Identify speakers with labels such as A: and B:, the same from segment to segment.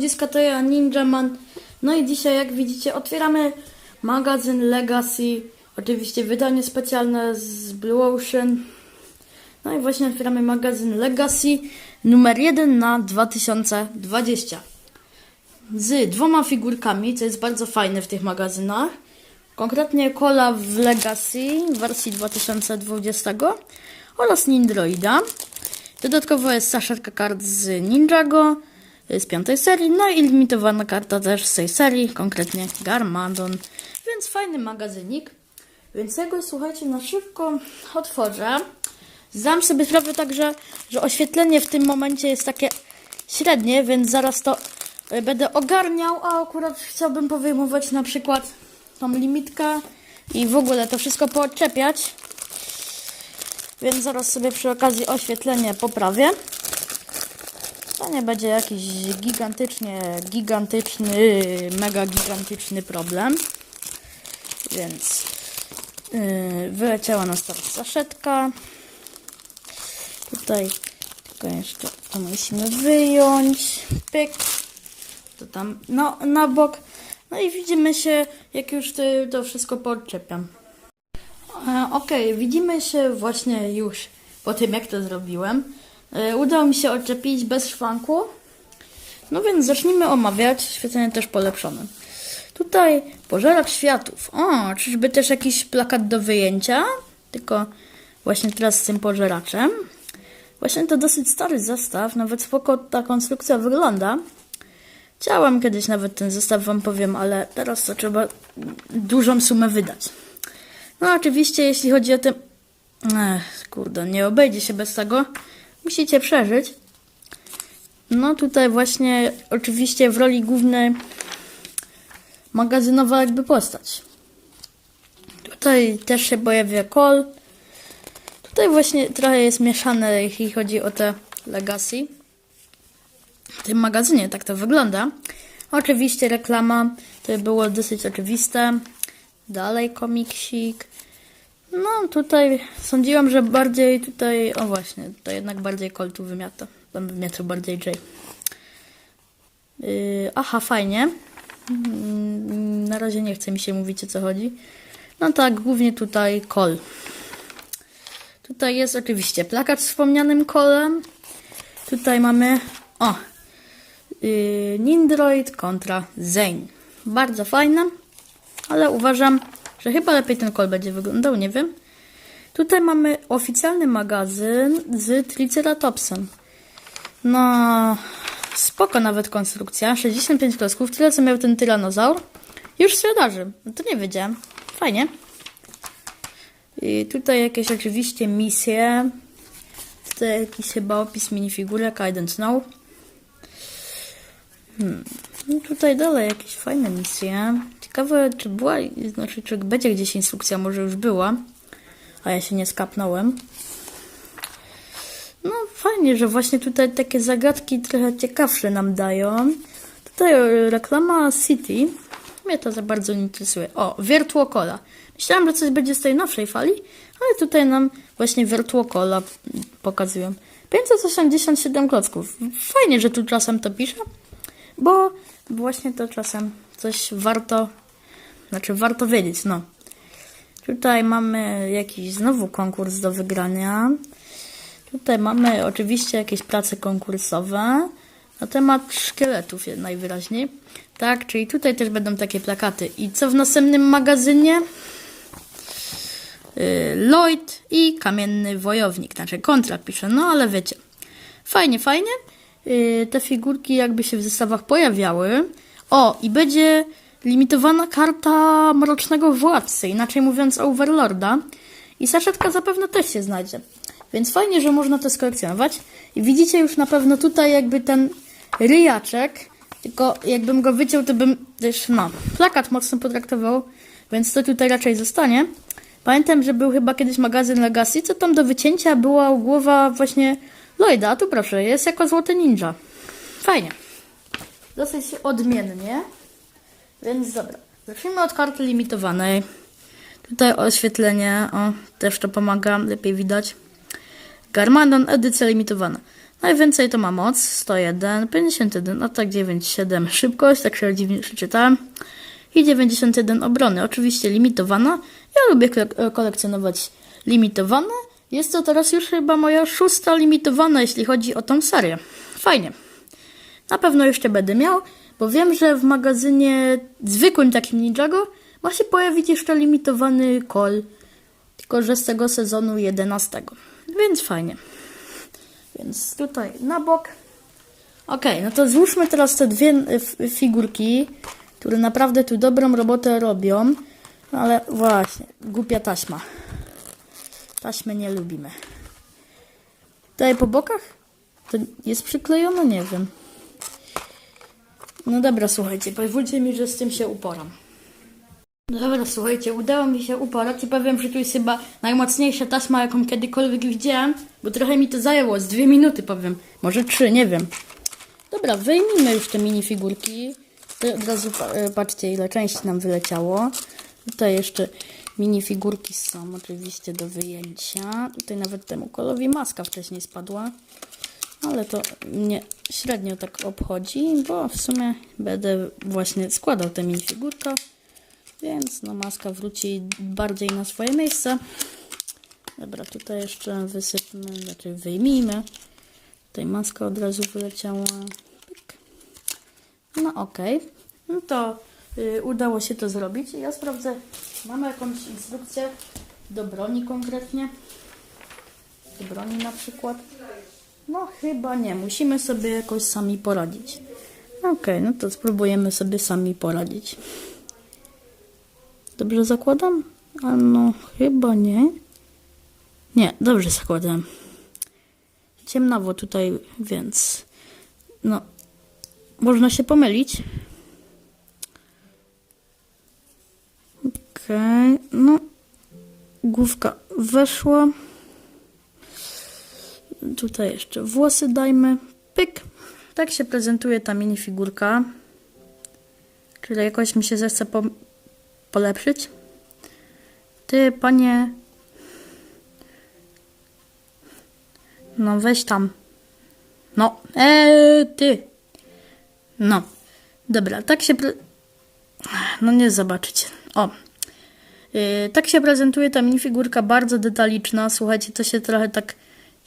A: ludziska, to ja Ninja Man. No i dzisiaj, jak widzicie, otwieramy magazyn Legacy. Oczywiście wydanie specjalne z Blue Ocean. No i właśnie otwieramy magazyn Legacy numer 1 na 2020. Z dwoma figurkami, co jest bardzo fajne w tych magazynach. Konkretnie Cola w Legacy w wersji 2020 oraz Nindroida. Dodatkowo jest saszetka kart z Ninjago z piątej serii, no i limitowana karta też z tej serii, konkretnie Garmadon. Więc fajny magazynik. Więc ja go, słuchajcie, na szybko otworzę. Zdam sobie sprawę także, że oświetlenie w tym momencie jest takie średnie, więc zaraz to y, będę ogarniał, a akurat chciałbym powyjmować na przykład tą limitkę i w ogóle to wszystko poodczepiać. Więc zaraz sobie przy okazji oświetlenie poprawię. To nie będzie jakiś gigantycznie, gigantyczny, mega gigantyczny problem. Więc yy, wyleciała nas teraz saszetka. Tutaj tylko jeszcze to musimy wyjąć. Pyk. To tam no, na bok. No i widzimy się, jak już to, wszystko podczepiam. E, Okej, widzimy się właśnie już po tym, jak to zrobiłem. E, Udało mi się odczepić bez szwanku. No więc zacznijmy omawiać. Świecenie też polepszone. Tutaj pożerak światów. O, czyżby też jakiś plakat do wyjęcia? Tylko właśnie teraz z tym pożeraczem. Właśnie to dosyć stary zestaw, nawet spoko ta konstrukcja wygląda. Chciałam kiedyś nawet ten zestaw wam powiem, ale teraz to trzeba dużą sumę wydać. No oczywiście, jeśli chodzi o te... Ech, kurde, nie obejdzie się bez tego. Musicie przeżyć. No tutaj właśnie oczywiście w roli głównej magazynowa jakby postać. Tutaj też się pojawia Cole. Tutaj właśnie trochę jest mieszane, jeśli chodzi o te Legacy. W tym magazynie tak to wygląda. Oczywiście reklama, to było dosyć oczywiste. Dalej komiksik. No tutaj sądziłam, że bardziej tutaj, o właśnie, to jednak bardziej Coltu wymiata. Tam wymiatał bardziej J. Yy, aha, fajnie. Mm, Na razie nie chce mi się mówić o co chodzi. No tak, głównie tutaj Col. Tutaj jest oczywiście plakat z wspomnianym kolem. Tutaj mamy, o, yy, Nindroid kontra Zane. Bardzo fajne, ale uważam, że chyba lepiej ten kol będzie wyglądał, nie wiem. Tutaj mamy oficjalny magazyn z Triceratopsem. No, spoko nawet konstrukcja. 65 klocków, tyle co miał ten tyranozaur. Już w sprzedaży. No to nie wiedziałem. Fajnie. I tutaj jakieś oczywiście misje. Tutaj jakiś chyba opis minifigurek, I don't know. Hmm. No tutaj dalej jakieś fajne misje. Ciekawe, czy była, znaczy, czy będzie gdzieś instrukcja, może już była, a ja się nie skapnąłem. No fajnie, że właśnie tutaj takie zagadki trochę ciekawsze nam dają. Tutaj e, reklama City. Mnie to za bardzo nie interesuje. O, Virtuo Cola. Myślałam, że coś będzie z tej nowszej fali, ale tutaj nam właśnie Virtuo Cola pokazują. 587 klocków. Fajnie, że tu czasem to pisze, bo właśnie to czasem coś warto, znaczy warto wiedzieć, no. Tutaj mamy jakiś znowu konkurs do wygrania. Tutaj mamy oczywiście jakieś prace konkursowe na temat szkieletów najwyraźniej. Tak, czyli tutaj też będą takie plakaty. I co w następnym magazynie? Yy, Lloyd i kamienny wojownik, znaczy kontra pisze, no ale wiecie. Fajnie, fajnie. Yy, te figurki jakby się w zestawach pojawiały. O, i będzie limitowana karta Mrocznego Władcy, inaczej mówiąc Overlorda. I saszetka zapewne też się znajdzie. Więc fajnie, że można to skolekcjonować. I widzicie już na pewno tutaj jakby ten ryjaczek, tylko jakbym go wyciął, to bym też, no, plakat mocno potraktował, więc to tutaj raczej zostanie. Pamiętam, że był chyba kiedyś magazyn Legacy, co tam do wycięcia była głowa właśnie Lloyda, a tu proszę, jest jako złoty ninja. Fajnie. Dosyć odmiennie. Więc dobra. Zacznijmy od karty limitowanej. Tutaj oświetlenie, o, też to pomaga, lepiej widać. Garmadon, edycja limitowana. Najwięcej to ma moc 101, 51, atak 97, szybkość, tak się dziwnie przeczytałem. I 91 obrony, oczywiście limitowana. Ja lubię kole- kolekcjonować limitowane. Jest to teraz już chyba moja szósta limitowana, jeśli chodzi o tą serię. Fajnie. Na pewno jeszcze będę miał, bo wiem, że w magazynie zwykłym takim Ninjago ma się pojawić jeszcze limitowany kol, tylko że z tego sezonu 11. Więc fajnie. Więc tutaj na bok. Okej, no to złóżmy teraz te dwie y, figurki, które naprawdę tu dobrą robotę robią. No ale właśnie, głupia taśma. Taśmy nie lubimy. Tutaj po bokach? To jest przyklejone? Nie wiem. No dobra, słuchajcie, pozwólcie mi, że z tym się uporam. Dobra, słuchajcie, udało mi się uporać i powiem, że tu jest chyba najmocniejsza taśma, jaką kiedykolwiek widziałem, bo trochę mi to zajęło, z dwie minuty powiem, może trzy, nie wiem. Dobra, wyjmijmy już te minifigurki. Tutaj Od razu e, patrzcie, ile części nam wyleciało. Tutaj jeszcze minifigurki są oczywiście do wyjęcia. Tutaj nawet temu kolowi maska wcześniej spadła. Ale to mnie średnio tak obchodzi, bo w sumie będę właśnie składał tę minifigurkę. Więc no maska wróci bardziej na swoje miejsce. Dobra, tutaj jeszcze wysypmy, znaczy wyjmijmy. Tutaj maska od razu wyleciała. No okej. No to y, udało się to zrobić. Ja sprawdzę, mamy jakąś instrukcję do broni konkretnie. Do broni na przykład. No chyba nie, musimy sobie jakoś sami poradzić. Okej, no to spróbujemy sobie sami poradzić. Dobrze zakładam? A no, chyba nie. Nie, dobrze zakładam. Ciemnawo tutaj, więc no, można się pomylić. Okej, no, główka weszła. Tutaj jeszcze włosy dajmy. Pyk. Tak się prezentuje ta minifigurka. Czyli jakoś mi się zechce po polepszyć. Ty, panie. No weź tam. No, eee, ty. No. Dobra, tak się. No nie zobaczycie. O. Yy, tak się prezentuje ta minifigurka, bardzo detaliczna. Słuchajcie, to się trochę tak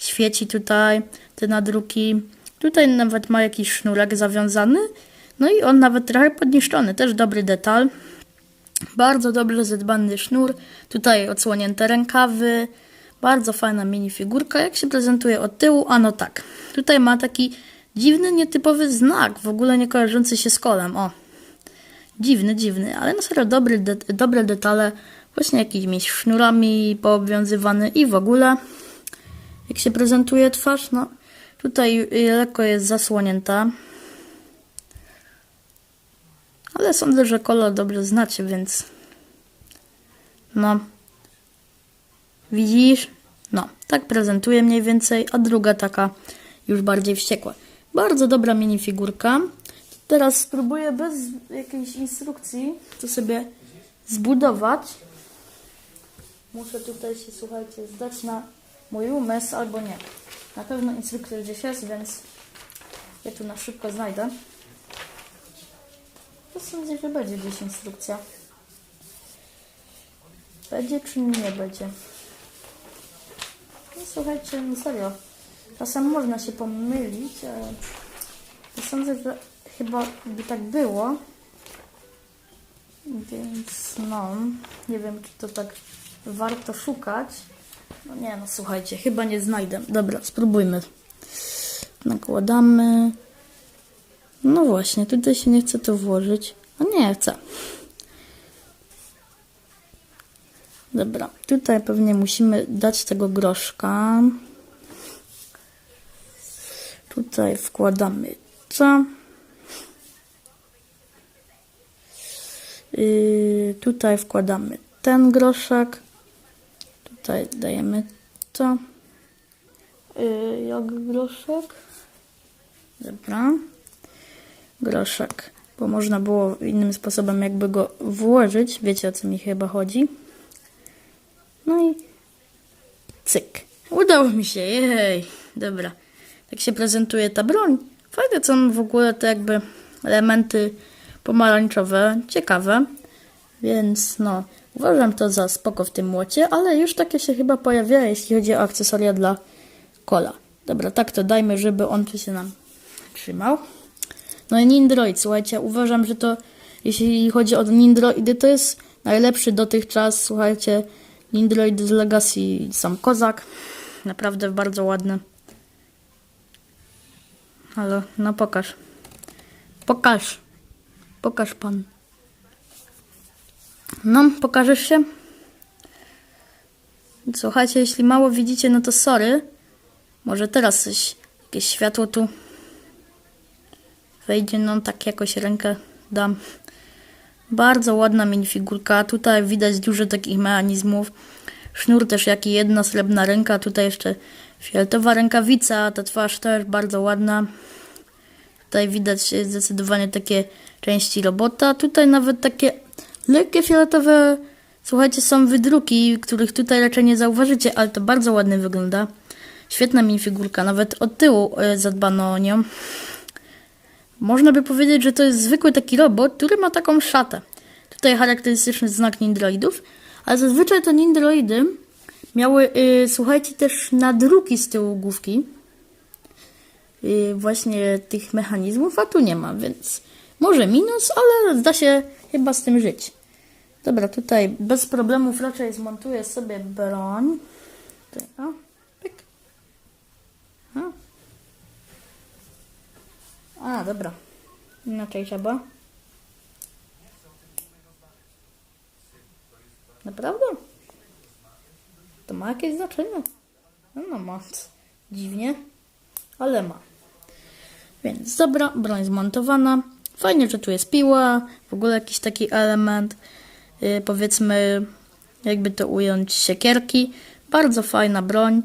A: świeci tutaj, te nadruki. Tutaj nawet ma jakiś sznurek zawiązany. No i on nawet trochę podniszczony. Też dobry detal. Bardzo dobrze zadbany sznur. Tutaj odsłonięte rękawy. Bardzo fajna minifigurka. Jak się prezentuje od tyłu? Ano tak. Tutaj ma taki dziwny, nietypowy znak, w ogóle nie kojarzący się z kolem. O. Dziwny, dziwny, ale no serio dobry, de dobre detale. Właśnie jakimiś sznurami poobwiązywany i w ogóle. Jak się prezentuje twarz? No tutaj y, lekko jest zasłonięta. Ale sądzę, że kolor dobrze znacie, więc. No. Widzisz? No, tak prezentuje mniej więcej, a druga taka już bardziej wściekła. Bardzo dobra minifigurka. Teraz spróbuję bez jakiejś instrukcji to sobie zbudować. Muszę tutaj się, słuchajcie, zdać na mój umysł albo nie. Na pewno instrukcja gdzieś jest, więc ja tu na szybko znajdę. To sądzę, że będzie gdzieś instrukcja. Będzie czy nie będzie? No słuchajcie, no serio. Czasem można się pomylić, ale ja sądzę, że chyba by tak było. Więc no, nie wiem, czy to tak warto szukać. No nie, no słuchajcie, chyba nie znajdę. Dobra, spróbujmy. Nakładamy. No właśnie, tutaj się nie chce to włożyć. A nie chcę. Dobra, tutaj pewnie musimy dać tego groszka. Tutaj wkładamy co? Yy, tutaj wkładamy ten groszek. Tutaj dajemy to. Yy, jak groszek? Dobra. Groszek, bo można było innym sposobem jakby go włożyć. Wiecie o co mi chyba chodzi. No i cyk. Udało mi się, jej. Dobra. jak się prezentuje ta broń. Fajne są w ogóle te jakby elementy pomarańczowe, ciekawe. Więc no, uważam to za spoko w tym młocie, ale już takie się chyba pojawia, jeśli chodzi o akcesoria dla kola. Dobra, tak to dajmy, żeby on tu się nam trzymał. No i Nindroid, słuchajcie, uważam, że to jeśli chodzi o Nindroidy, to jest najlepszy dotychczas, słuchajcie, Nindroid z Legacy sam kozak. Naprawdę bardzo ładny. Halo, no pokaż. Pokaż. Pokaż pan. No, pokażesz się? Słuchajcie, jeśli mało widzicie, no to sorry. Może teraz coś, jakieś światło tu wejdzie, no tak jakoś rękę dam. Bardzo ładna minifigurka. Tutaj widać dużo takich mechanizmów. Sznur też jaki jedna srebrna ręka. Tutaj jeszcze fioletowa rękawica. Ta twarz też bardzo ładna. Tutaj widać zdecydowanie takie części robota. Tutaj nawet takie lekkie fioletowe, słuchajcie, są wydruki, których tutaj raczej nie zauważycie, ale to bardzo ładnie wygląda. Świetna minifigurka, nawet od tyłu e, zadbano o nią. Można by powiedzieć, że to jest zwykły taki robot, który ma taką szatę. Tutaj charakterystyczny znak nindroidów, ale zazwyczaj te nindroidy miały, y, słuchajcie, też nadruki z tyłu główki. Y, właśnie tych mechanizmów, a tu nie ma, więc może minus, ale zda się chyba z tym żyć. Dobra, tutaj bez problemów raczej zmontuję sobie broń. Tutaj, o, pyk. A. A, dobra. Inaczej trzeba. Naprawdę? To ma jakieś znaczenie? No, no ma. Dziwnie, ale ma. Więc dobra, broń zmontowana. Fajnie, że tu jest piła, w ogóle jakiś taki element, yy, powiedzmy, jakby to ująć, siekierki. Bardzo fajna broń.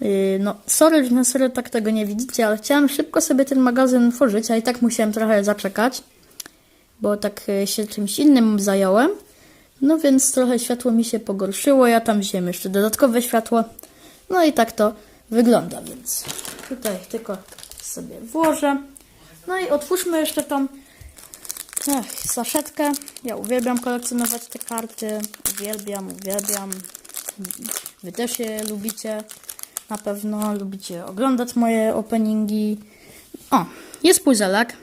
A: Yy, no, sorry, że na serio tak tego nie widzicie, ale chciałam szybko sobie ten magazyn otworzyć, a i tak musiałem trochę zaczekać, bo tak yy, się czymś innym zająłem. No więc trochę światło mi się pogorszyło, ja tam wziąłem jeszcze dodatkowe światło. No i tak to wygląda, więc tutaj tylko sobie włożę. No i otwórzmy jeszcze tą ech, saszetkę. Ja uwielbiam kolekcjonować te karty. Uwielbiam, uwielbiam. Wy też je lubicie. Na pewno lubicie oglądać moje openingi. O, jest puzelek.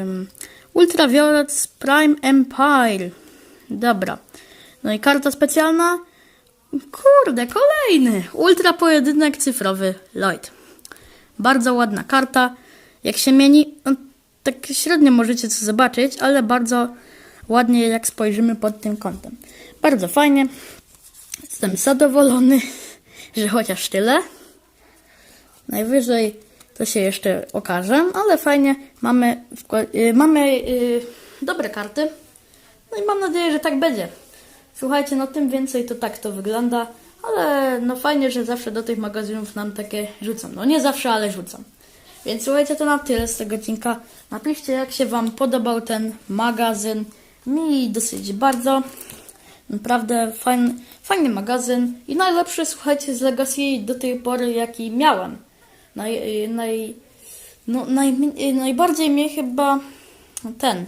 A: Ym, Ultraviolet Prime Empire. Dobra. No i karta specjalna. Kurde, kolejny. Ultra pojedynek cyfrowy Lloyd. Bardzo ładna karta. Jak się mieni, no, tak średnio możecie co zobaczyć, ale bardzo ładnie jak spojrzymy pod tym kątem. Bardzo fajnie. Jestem zadowolony, że chociaż tyle. Najwyżej to się jeszcze okaże, ale fajnie. Mamy, y, mamy y, dobre karty. No i mam nadzieję, że tak będzie. Słuchajcie, no tym więcej to tak to wygląda, ale no fajnie, że zawsze do tych magazynów nam takie rzucam. No nie zawsze, ale rzucam. Więc słuchajcie, to na tyle z tego odcinka. Napiszcie, jak się Wam podobał ten magazyn. Mi dosyć bardzo. Naprawdę fajny, fajny magazyn i najlepszy, słuchajcie, z Legacy do tej pory, jaki miałem. Naj, naj, no, naj, najbardziej mnie chyba ten,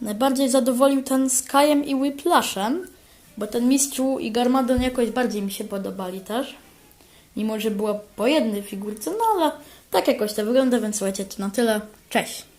A: najbardziej zadowolił ten z Kajem i Whiplashem, bo ten Mistrzu i Garmadon jakoś bardziej mi się podobali też. Mimo, że było po jednej figurce, no ale tak jakoś to wygląda, więc słuchajcie, to na tyle. Cześć!